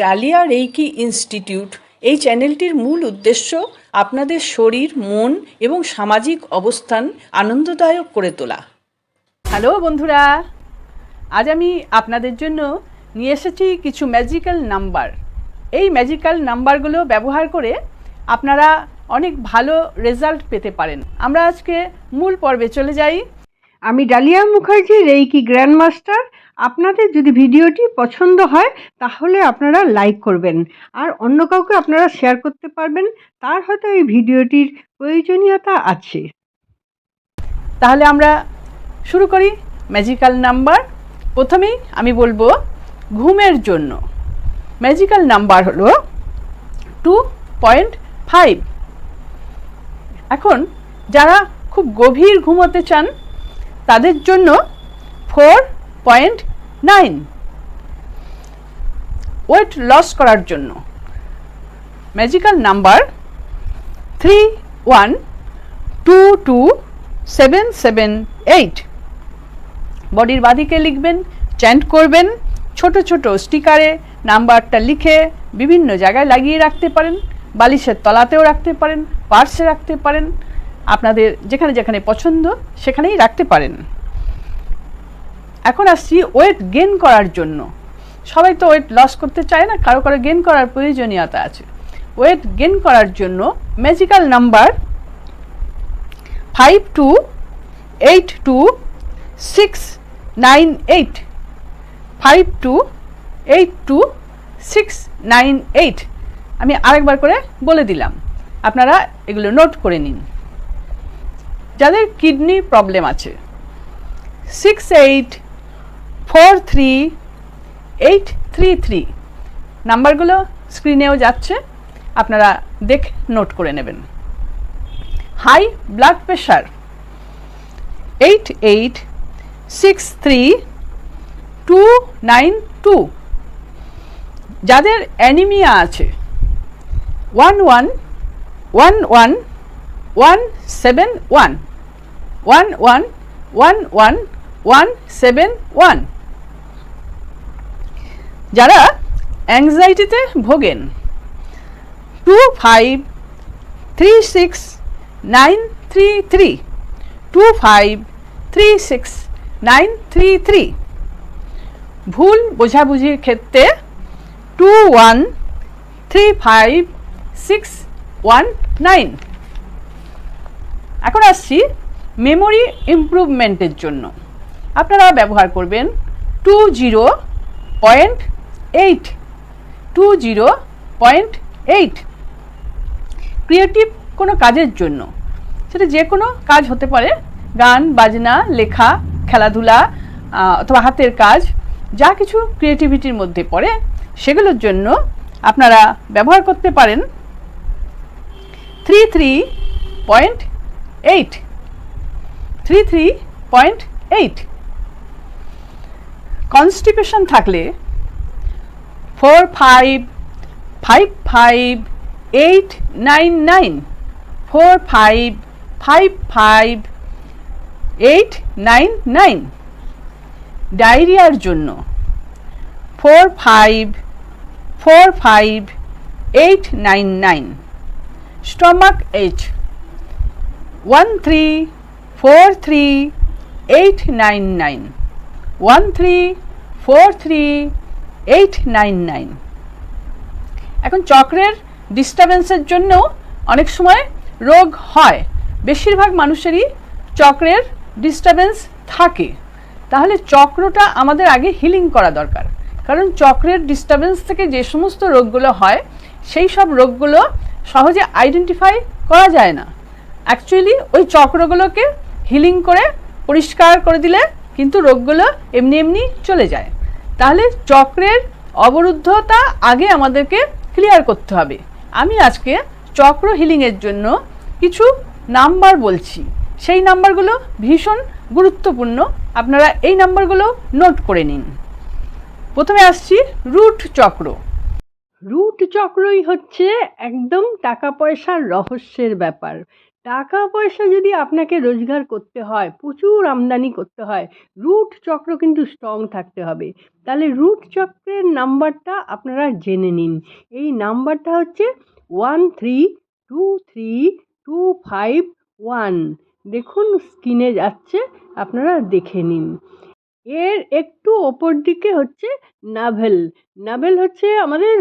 Dahlia reiki institute এই চ্যানেলটির মূল উদ্দেশ্য আপনাদের শরীর, মন এবং সামাজিক অবস্থান আনন্দদায়ক করে তোলা। হ্যালো বন্ধুরা, আজ আমি আপনাদের জন্য নিয়ে এসেছি কিছু ম্যাজিক্যাল নাম্বার এই ম্যাজিক্যাল নাম্বারগুলো ব্যবহার করে আপনারা অনেক ভালো রেজাল্ট পেতে পারেন। আমরা আজকে মূল পর্বে চলে যাই। আমি ডালিয়া মুখার্জি, রেইকি গ্র্যান্ডমাস্টার। আপনাদের যদি ভিডিওটি পছন্দ হয়, তাহলে আপনারা লাইক করবেন। আর অন্য কাউকে আপনারা শেয়ার করতে পারবেন, তার হয়তো এই ভিডিওটির প্রয়োজনীয়তা আছে। তাহলে আমরা শুরু করি ম্যাজিক্যাল নাম্বার। প্রথমেই আমি বলব ঘুমের জন্য। ম্যাজিক্যাল নাম্বার হলো টু পয়েন্ট ফাইভ এখন যারা খুব গভীর ঘুমোতে চান তাদের জন্য four point nine weight loss করার জন্য। Magical number three one two two seven seven eight. বডির বাদিকে লিখবেন, চ্যান্ট করবেন, ছোট ছোট স্টিকারে নাম্বারটা লিখে বিভিন্ন জায়গায় লাগিয়ে রাখতে পারেন, বালিশের তলাতেও রাখতে পারেন পার্সে রাখতে পারেন আপনাদের যেখানে যেখানে পছন্দ, সেখানেই রাখতে পারেন। এখন আসছি ওয়েট গেন করার জন্য। সবাই তো ওয়েট লস করতে চায় না, কারও কারও গেন করার প্রয়োজনীয়তা আছে। ওয়েট গেন করার জন্য magical number five two eight two six nine eight five two eight two six nine eight আমি আরেকবার করে বলে দিলাম। আপনারা এগুলো নোট করে নিন। যাদের কিডনি প্রবলেম আছে। Six eight four three eight three three নাম্বারগুলো স্ক্রিনেও যাচ্ছে, আপনারা দেখে, নোট করে নেবেন। High blood pressure. Eight eight six three two nine two যাদের অ্যানিমিয়া আছে one one one one one seven one one one one one one seven one যারা অ্যাংজাইটিতে ভোগেন two five three six nine three three two five three six nine three three ভুল বোঝাবুঝির ক্ষেত্রে two one three five six one nine এখন আসছি memory ইমপ্রুভমেন্টের জন্য। আপনারা ব্যবহার করবেন two zero point eight two zero point eight creative কোনো কাজের জন্য। সেটা যে কোনো কাজ হতে পারে। গান, বাজনা, লেখা, খেলাধুলা অথবা হাতের কাজ, যা কিছু ক্রিয়েটিভিটির মধ্যে পড়ে, সেগুলোর জন্য আপনারা ব্যবহার করতে পারেন three three point eight three three point eight constipation থাকলে four five five five eight nine nine four five five five eight nine nine ডায়রিয়ার জন্য four five four five eight nine nine stomach H one three four three eight nine nine one three four three eight nine nine এখন চক্রের ডিস্টারবেন্সের জন্যও অনেক সময় রোগ হয়। বেশিরভাগ মানুষেরই চক্রের ডিস্টারবেন্স থাকে। তাহলে চক্রটা আমাদের আগে হিলিং করা দরকার। কারণ চক্রের ডিস্টারবেন্স থেকে যে সমস্ত রোগগুলো হয়, সেই সব রোগগুলো সহজে আইডেন্টিফাই করা যায় না। অ্যাকচুয়ালি ওই চক্রগুলোকে হিলিং করে, পরিষ্কার করে দিলে কিন্তু রোগগুলো এমনি এমনি চলে যায়। তাহলে চক্রের অবরুদ্ধতা আগে আমাদেরকে ক্লিয়ার করতে হবে। আমি আজকে চক্র হিলিংয়ের জন্য কিছু নাম্বার বলছি। সেই নাম্বারগুলো ভীষণ গুরুত্বপূর্ণ। আপনারা এই নাম্বারগুলো নোট করে নিন। প্রথমে আসছি রুট চক্র। রুট চক্রই হচ্ছে একদম টাকা পয়সার রহস্যের ব্যাপার। টাকা পয়সা যদি আপনাকে রোজগার করতে হয়, প্রচুর আমদানি করতে হয়, রুট চক্র কিন্তু স্ট্রং থাকতে হবে। তাহলে রুট চক্রের নাম্বারটা আপনারা জেনে নিন। এই নাম্বারটা হচ্ছে one three two three two five one দেখুন স্ক্রিনে যাচ্ছে, আপনারা দেখে নিন। এর একটু ওপর দিকে হচ্ছে নাভেল। নাভেল হচ্ছে আমাদের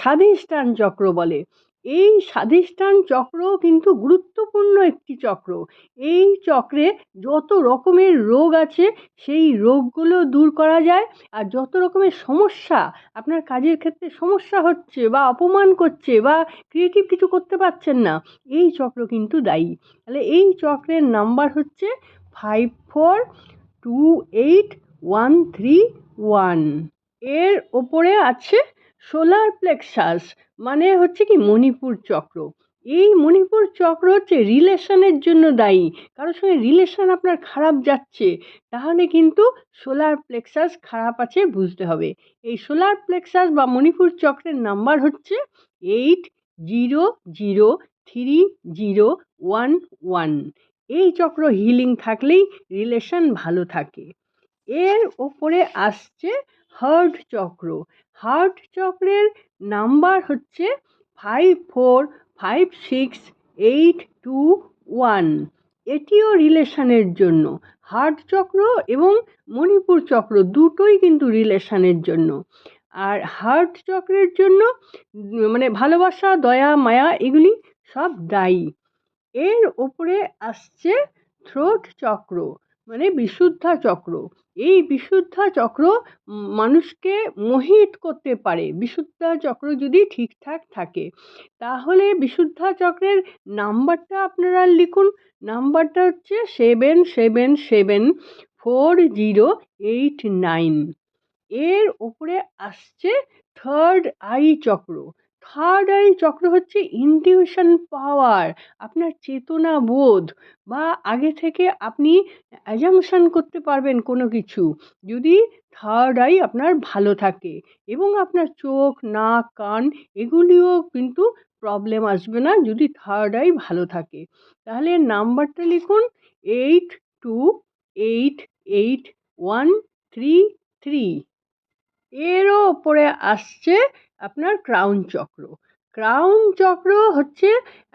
স্বাধিষ্ঠান চক্র বলে। এই স্বাধিষ্ঠান চক্র কিন্তু গুরুত্বপূর্ণ একটি চক্র। এই চক্রে যত রকমের রোগ আছে, সেই রোগগুলো দূর করা যায়। আর যত রকমের সমস্যা, আপনার কাজের ক্ষেত্রে সমস্যা হচ্ছে বা অপমান করছে বা ক্রিয়েটিভ কিছু করতে পারছেন না, এই চক্র কিন্তু দায়ী। তাহলে এই চক্রের নাম্বার হচ্ছে five four two eight one three ওয়ানের ওপরে আছে সোলার প্লেক্সাস মানে হচ্ছে কি মণিপুর চক্র। এই মণিপুর চক্র হচ্ছে রিলেশনের জন্য দায়ী। কারোর সঙ্গে রিলেশন আপনার খারাপ যাচ্ছে, তাহলে কিন্তু সোলার প্লেক্সাস খারাপ আছে বুঝতে হবে। এই সোলার প্লেক্সাস বা মণিপুর চক্রের নাম্বার হচ্ছে eight zero zero three zero one one এই চক্র হিলিং থাকলেই রিলেশন ভালো থাকে। এর ওপরে আসছে হার্ট চক্র। হার্ট চক্রের নাম্বার হচ্ছে five four, five six, eight two one. এটিও রিলেশনের জন্য। হার্ট চক্র এবং মণিপুর চক্র দুটোই কিন্তু রিলেশনের জন্য। আর হার্ট চক্রের জন্য মানে ভালোবাসা, দয়া, মায়া এগুলি সব দায়ী। এর ওপরে আসছে থ্রোট চক্র। মানে বিশুদ্ধা চক্র। এই বিশুদ্ধা চক্র মানুষকে মোহিত করতে পারে। বিশুদ্ধা চক্র যদি ঠিকঠাক থাকে, তাহলে বিশুদ্ধা চক্রের নাম্বারটা আপনারা লিখুন। নাম্বারটা হচ্ছে seven seven seven four zero eight nine. এর ওপরে আসছে থার্ড আই চক্র। থার্ড আই চক্র হচ্ছে ইনটিউশন পাওয়ার আপনার চেতনা বোধ বা আগে থেকে আপনি অ্যাজামশন করতে পারবেন কোনো কিছু। যদি থার্ড আই আপনার ভালো থাকে এবং আপনার চোখ, নাক, কান এগুলিও কিন্তু প্রবলেম আসবে না যদি থার্ড আই ভালো থাকে। তাহলে নাম্বারটা লিখুন eight two eight eight one three three এরও ওপরে আসছে আপনার ক্রাউন চক্র। ক্রাউন চক্র হচ্ছে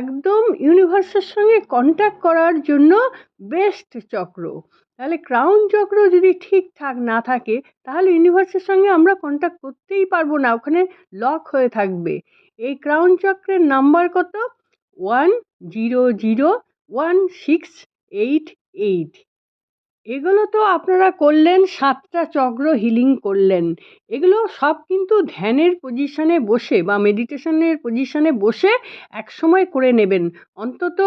একদম ইউনিভার্সের সঙ্গে কন্ট্যাক্ট করার জন্য বেস্ট চক্র। তাহলে ক্রাউন চক্র যদি ঠিকঠাক না থাকে, তাহলে ইউনিভার্সের সঙ্গে আমরা কন্ট্যাক্ট করতেই পারব না, ওখানে লক হয়ে থাকবে। এই ক্রাউন চক্রের নাম্বার কত? One zero zero one six eight eight এগুলো তো আপনারা করলেন, সাতটা চক্র হিলিং করলেন। এগুলো সব কিন্তু ধ্যানের পজিশনে বসে বা মেডিটেশনের পজিশনে বসে এক সময় করে নেবেন। অন্তত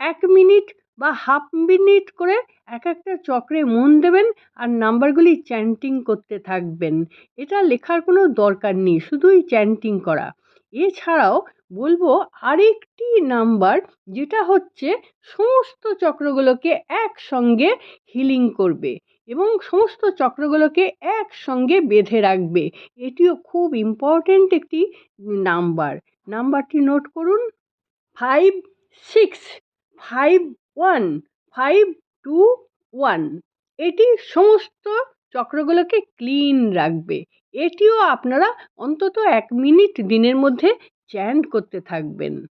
এক মিনিট বা হাফ মিনিট করে এক একটা চক্রে মন দেবেন আর নাম্বারগুলি চ্যান্টিং করতে থাকবেন। এটা লেখার কোনো দরকার নেই, শুধুই চ্যান্টিং করা। এছাড়াও বলব আরেকটি নাম্বার যেটা হচ্ছে সমস্ত চক্রগুলোকে একসঙ্গে হিলিং করবে এবং সমস্ত চক্রগুলোকে একসঙ্গে বেঁধে রাখবে। এটিও খুব ইম্পর্ট্যান্ট একটি নাম্বার। নাম্বারটি নোট করুন। Five six five one five two one এটি সমস্ত চক্রগুলোকে ক্লিন রাখবে। এটিও আপনারা অন্তত এক মিনিট দিনের মধ্যে চ্যান্ট করতে থাকবেন।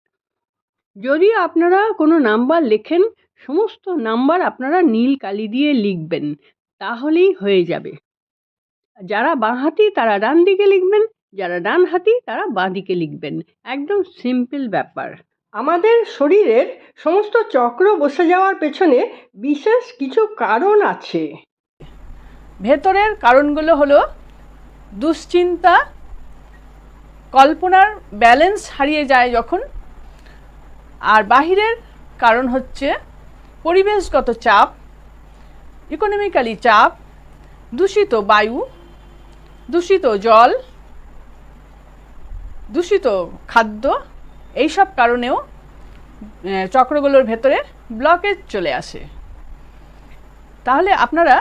যদি আপনারা কোনো নাম্বার লেখেন, সমস্ত নাম্বার আপনারা নীল কালি দিয়ে লিখবেন, তাহলেই হয়ে যাবে। যারা বাঁ হাতি, তারা ডান দিকে লিখবেন, যারা ডান হাতি, তারা বাঁ দিকে লিখবেন। একদম সিম্পল ব্যাপার। আমাদের শরীরের সমস্ত চক্র বসে যাওয়ার পেছনে বিশেষ কিছু কারণ আছে। ভেতরের কারণগুলো হলো দুশ্চিন্তা কল্পনার ব্যালেন্স হারিয়ে যায় যখন। আর বাহিরের কারণ হচ্ছে পরিবেশগত চাপ ইকোনমিক্যালি চাপ, দূষিত বায়ু, দূষিত জল, দূষিত খাদ্য, এইসব কারণেও চক্রগুলোর ভেতরে ব্লকেজ চলে আসে। তাহলে আপনারা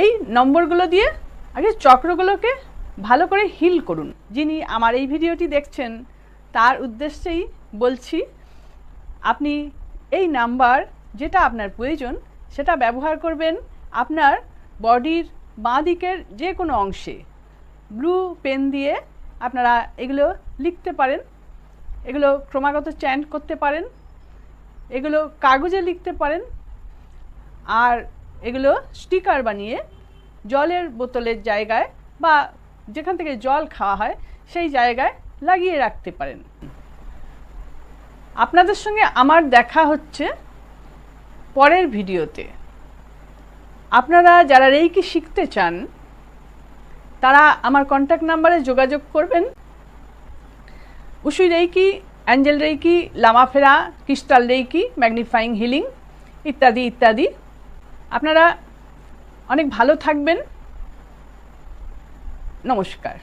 এই নম্বরগুলো দিয়ে আগে চক্রগুলোকে ভালো করে হিল করুন। যিনি আমার এই ভিডিওটি দেখছেন, তার উদ্দেশ্যেই বলছি, আপনি এই নাম্বার যেটা আপনার প্রয়োজন, সেটা ব্যবহার করবেন আপনার বডির বাঁ দিকের যে কোনো অংশে। ব্লু পেন দিয়ে আপনারা এগুলো লিখতে পারেন, এগুলো ক্রমাগত চ্যান্ট করতে পারেন, এগুলো কাগজে লিখতে পারেন, আর এগুলো স্টিকার বানিয়ে জলের বোতলের জায়গায় বা যেখান থেকে জল খাওয়া হয়, সেই জায়গায় লাগিয়ে রাখতে পারেন। আপনাদের সঙ্গে আমার দেখা হচ্ছে পরের ভিডিওতে। আপনারা যারা রেইকি শিখতে চান, তারা আমার কন্ট্যাক্ট নাম্বারে যোগাযোগ করবেন। Usui Reiki, angel Reiki Lamafera crystal Reiki, magnifying healing ইত্যাদি ইত্যাদি। আপনারা অনেক ভালো থাকবেন। নমস্কার।